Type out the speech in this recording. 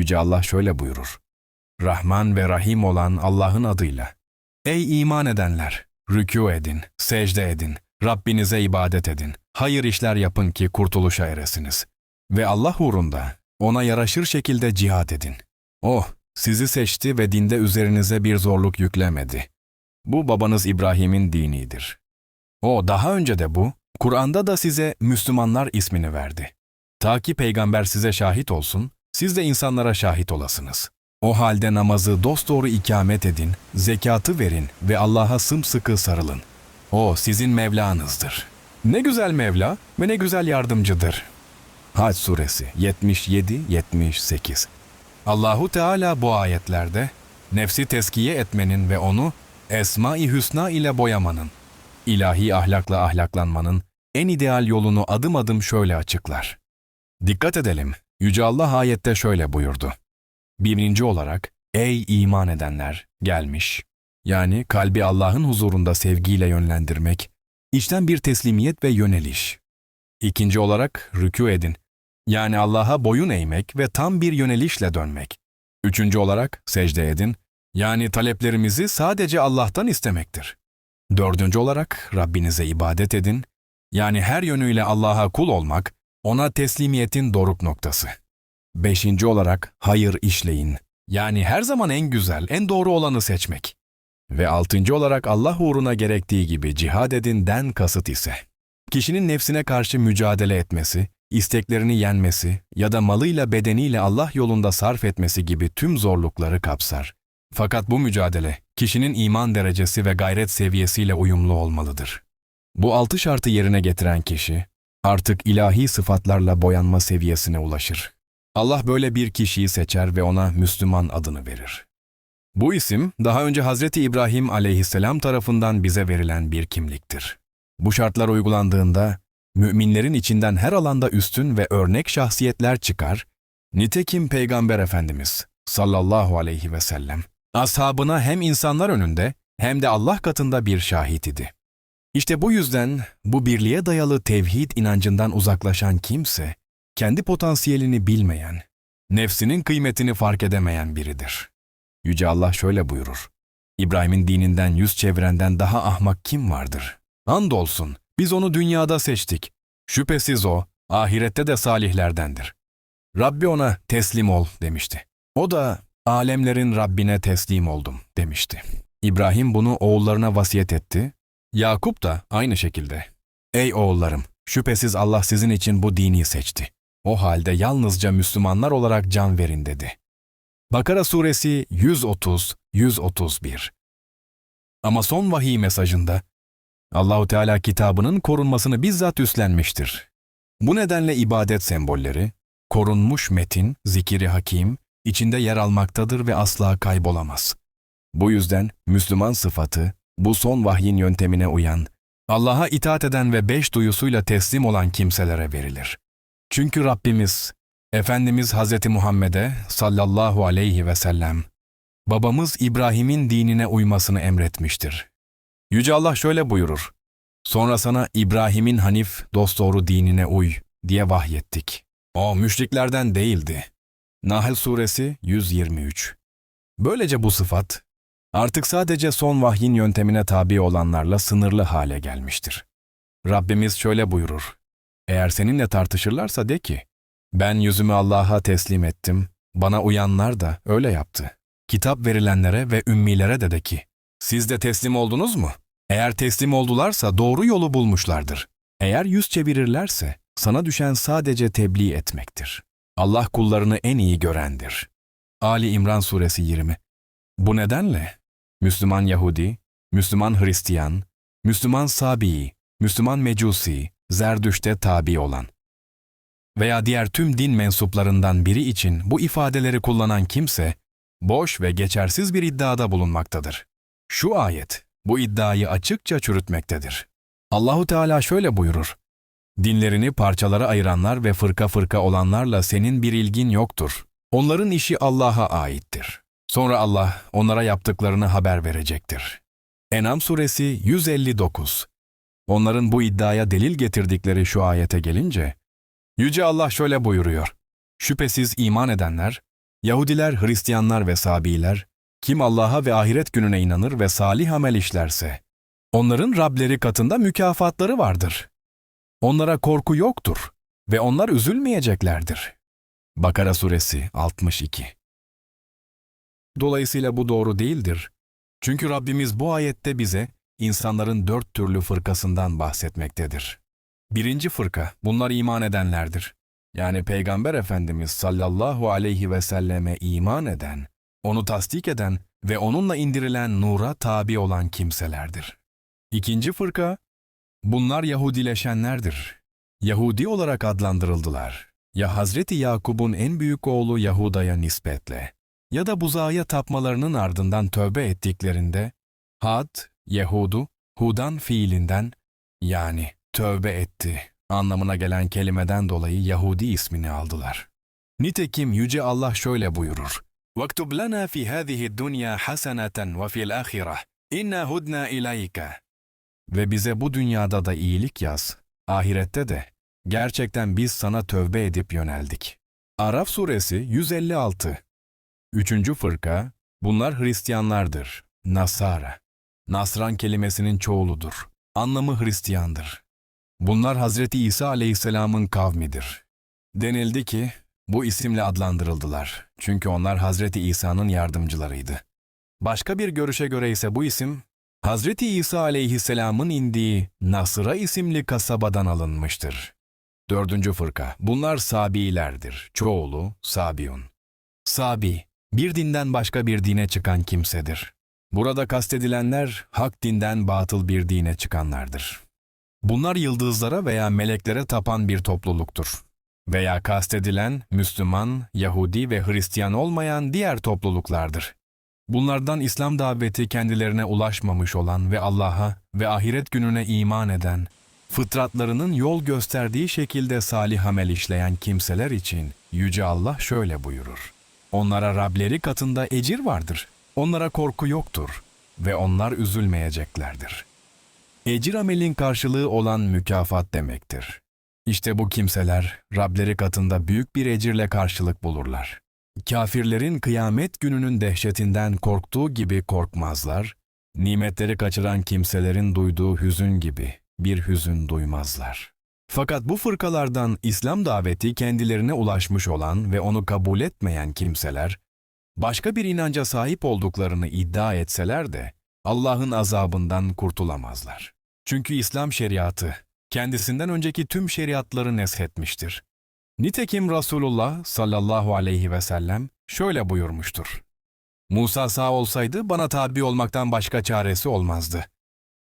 Yüce Allah şöyle buyurur. Rahman ve Rahim olan Allah'ın adıyla. Ey iman edenler! Rükû edin, secde edin, Rabbinize ibadet edin, hayır işler yapın ki kurtuluşa eresiniz. Ve Allah uğrunda ona yaraşır şekilde cihat edin. O, sizi seçti ve dinde üzerinize bir zorluk yüklemedi. Bu babanız İbrahim'in dinidir. O daha önce de bu, Kur'an'da da size Müslümanlar ismini verdi. Ta ki peygamber size şahit olsun, siz de insanlara şahit olasınız. O halde namazı dosdoğru ikamet edin, zekatı verin ve Allah'a sımsıkı sarılın. O sizin Mevlanızdır. Ne güzel Mevla ve ne güzel yardımcıdır. Hac suresi 77-78 Allahu Teala bu ayetlerde nefsi teskiye etmenin ve onu Esma-i Hüsna ile boyamanın, ilahi ahlakla ahlaklanmanın en ideal yolunu adım adım şöyle açıklar. Dikkat edelim, Yüce Allah ayette şöyle buyurdu. Birinci olarak, ey iman edenler gelmiş. Yani kalbi Allah'ın huzurunda sevgiyle yönlendirmek, içten bir teslimiyet ve yöneliş. İkinci olarak rükû edin. Yani Allah'a boyun eğmek ve tam bir yönelişle dönmek. Üçüncü olarak secde edin. Yani taleplerimizi sadece Allah'tan istemektir. Dördüncü olarak Rabbinize ibadet edin. Yani her yönüyle Allah'a kul olmak, ona teslimiyetin doruk noktası. Beşinci olarak hayır işleyin. Yani her zaman en güzel, en doğru olanı seçmek. Ve altıncı olarak Allah uğruna gerektiği gibi cihad edin den kasıt ise. Kişinin nefsine karşı mücadele etmesi, isteklerini yenmesi ya da malıyla bedeniyle Allah yolunda sarf etmesi gibi tüm zorlukları kapsar. Fakat bu mücadele, kişinin iman derecesi ve gayret seviyesiyle uyumlu olmalıdır. Bu altı şartı yerine getiren kişi, artık ilahi sıfatlarla boyanma seviyesine ulaşır. Allah böyle bir kişiyi seçer ve ona Müslüman adını verir. Bu isim, daha önce Hazreti İbrahim aleyhisselam tarafından bize verilen bir kimliktir. Bu şartlar uygulandığında, müminlerin içinden her alanda üstün ve örnek şahsiyetler çıkar, nitekim Peygamber Efendimiz sallallahu aleyhi ve sellem, ashabına hem insanlar önünde hem de Allah katında bir şahit idi. İşte bu yüzden bu birliğe dayalı tevhid inancından uzaklaşan kimse, kendi potansiyelini bilmeyen, nefsinin kıymetini fark edemeyen biridir. Yüce Allah şöyle buyurur. İbrahim'in dininden yüz çevirenden daha ahmak kim vardır? Andolsun, biz onu dünyada seçtik. Şüphesiz o, ahirette de salihlerdendir. Rabbi ona teslim ol demişti. O da alemlerin Rabbine teslim oldum demişti. İbrahim bunu oğullarına vasiyet etti. Yakup da aynı şekilde. Ey oğullarım, şüphesiz Allah sizin için bu dini seçti. O halde yalnızca Müslümanlar olarak can verin dedi. Bakara suresi 130-131 Ama son vahiy mesajında Allahu Teala kitabının korunmasını bizzat üstlenmiştir. Bu nedenle ibadet sembolleri, korunmuş metin, zikiri hakim, içinde yer almaktadır ve asla kaybolamaz. Bu yüzden Müslüman sıfatı, bu son vahyin yöntemine uyan, Allah'a itaat eden ve beş duyusuyla teslim olan kimselere verilir. Çünkü Rabbimiz, Efendimiz Hz. Muhammed'e sallallahu aleyhi ve sellem, babamız İbrahim'in dinine uymasını emretmiştir. Yüce Allah şöyle buyurur, Sonra sana İbrahim'in Hanif dosdoğru dinine uy diye vahyettik. O müşriklerden değildi. Nahl suresi 123 Böylece bu sıfat, artık sadece son vahyin yöntemine tabi olanlarla sınırlı hale gelmiştir. Rabbimiz şöyle buyurur, Eğer seninle tartışırlarsa de ki, ben yüzümü Allah'a teslim ettim, bana uyanlar da öyle yaptı. Kitap verilenlere ve ümmilere de de ki, siz de teslim oldunuz mu? Eğer teslim oldularsa doğru yolu bulmuşlardır. Eğer yüz çevirirlerse sana düşen sadece tebliğ etmektir. Allah kullarını en iyi görendir. Ali İmran Suresi 20 Bu nedenle Müslüman Yahudi, Müslüman Hristiyan, Müslüman Sabi, Müslüman Mecusi, Zerdüşt'e tabi olan veya diğer tüm din mensuplarından biri için bu ifadeleri kullanan kimse, boş ve geçersiz bir iddiada bulunmaktadır. Şu ayet, bu iddiayı açıkça çürütmektedir. Allahu Teala şöyle buyurur. Dinlerini parçalara ayıranlar ve fırka fırka olanlarla senin bir ilgin yoktur. Onların işi Allah'a aittir. Sonra Allah onlara yaptıklarını haber verecektir. Enam suresi 159 Onların bu iddiaya delil getirdikleri şu ayete gelince, Yüce Allah şöyle buyuruyor. Şüphesiz iman edenler, Yahudiler, Hristiyanlar ve Sabiler, kim Allah'a ve ahiret gününe inanır ve salih amel işlerse, onların Rableri katında mükafatları vardır. Onlara korku yoktur ve onlar üzülmeyeceklerdir. Bakara Suresi 62 Dolayısıyla bu doğru değildir. Çünkü Rabbimiz bu ayette bize insanların dört türlü fırkasından bahsetmektedir. Birinci fırka, bunlar iman edenlerdir. Yani Peygamber Efendimiz sallallahu aleyhi ve selleme iman eden, onu tasdik eden ve onunla indirilen nura tabi olan kimselerdir. İkinci fırka, bunlar Yahudileşenlerdir. Yahudi olarak adlandırıldılar. Ya Hazreti Yakub'un en büyük oğlu Yahuda'ya nispetle ya da buzağa tapmalarının ardından tövbe ettiklerinde Had, Yehudu, Hudan fiilinden yani tövbe etti anlamına gelen kelimeden dolayı Yahudi ismini aldılar. Nitekim Yüce Allah şöyle buyurur. وَاكْتُبْ لَنَا فِي هَذِهِ الدُّنْيَا حَسَنَةً وَفِي الْآخِرَةِ اِنَّا هُدْنَا اِلَيْكَ Ve bize bu dünyada da iyilik yaz, ahirette de. Gerçekten biz sana tövbe edip yöneldik. Araf suresi 156 Üçüncü fırka, bunlar Hristiyanlardır. Nasara. Nasran kelimesinin çoğuludur. Anlamı Hristiyandır. Bunlar Hazreti İsa aleyhisselamın kavmidir. Denildi ki, bu isimle adlandırıldılar. Çünkü onlar Hazreti İsa'nın yardımcılarıydı. Başka bir görüşe göre ise bu isim, Hazreti İsa aleyhisselamın indiği Nasıra isimli kasabadan alınmıştır. Dördüncü fırka, bunlar Sabilerdir. Çoğulu Sabiun. Sabi, bir dinden başka bir dine çıkan kimsedir. Burada kastedilenler hak dinden batıl bir dine çıkanlardır. Bunlar yıldızlara veya meleklere tapan bir topluluktur. Veya kastedilen Müslüman, Yahudi ve Hristiyan olmayan diğer topluluklardır. Bunlardan İslam daveti kendilerine ulaşmamış olan ve Allah'a ve ahiret gününe iman eden, fıtratlarının yol gösterdiği şekilde salih amel işleyen kimseler için Yüce Allah şöyle buyurur. Onlara Rableri katında ecir vardır. Onlara korku yoktur ve onlar üzülmeyeceklerdir. Ecir amelin karşılığı olan mükafat demektir. İşte bu kimseler Rableri katında büyük bir ecirle karşılık bulurlar. Kafirlerin kıyamet gününün dehşetinden korktuğu gibi korkmazlar, nimetleri kaçıran kimselerin duyduğu hüzün gibi bir hüzün duymazlar. Fakat bu fırkalardan İslam daveti kendilerine ulaşmış olan ve onu kabul etmeyen kimseler, başka bir inanca sahip olduklarını iddia etseler de Allah'ın azabından kurtulamazlar. Çünkü İslam şeriatı kendisinden önceki tüm şeriatları neshetmiştir. Nitekim Resulullah sallallahu aleyhi ve sellem şöyle buyurmuştur. Musa sağ olsaydı bana tabi olmaktan başka çaresi olmazdı.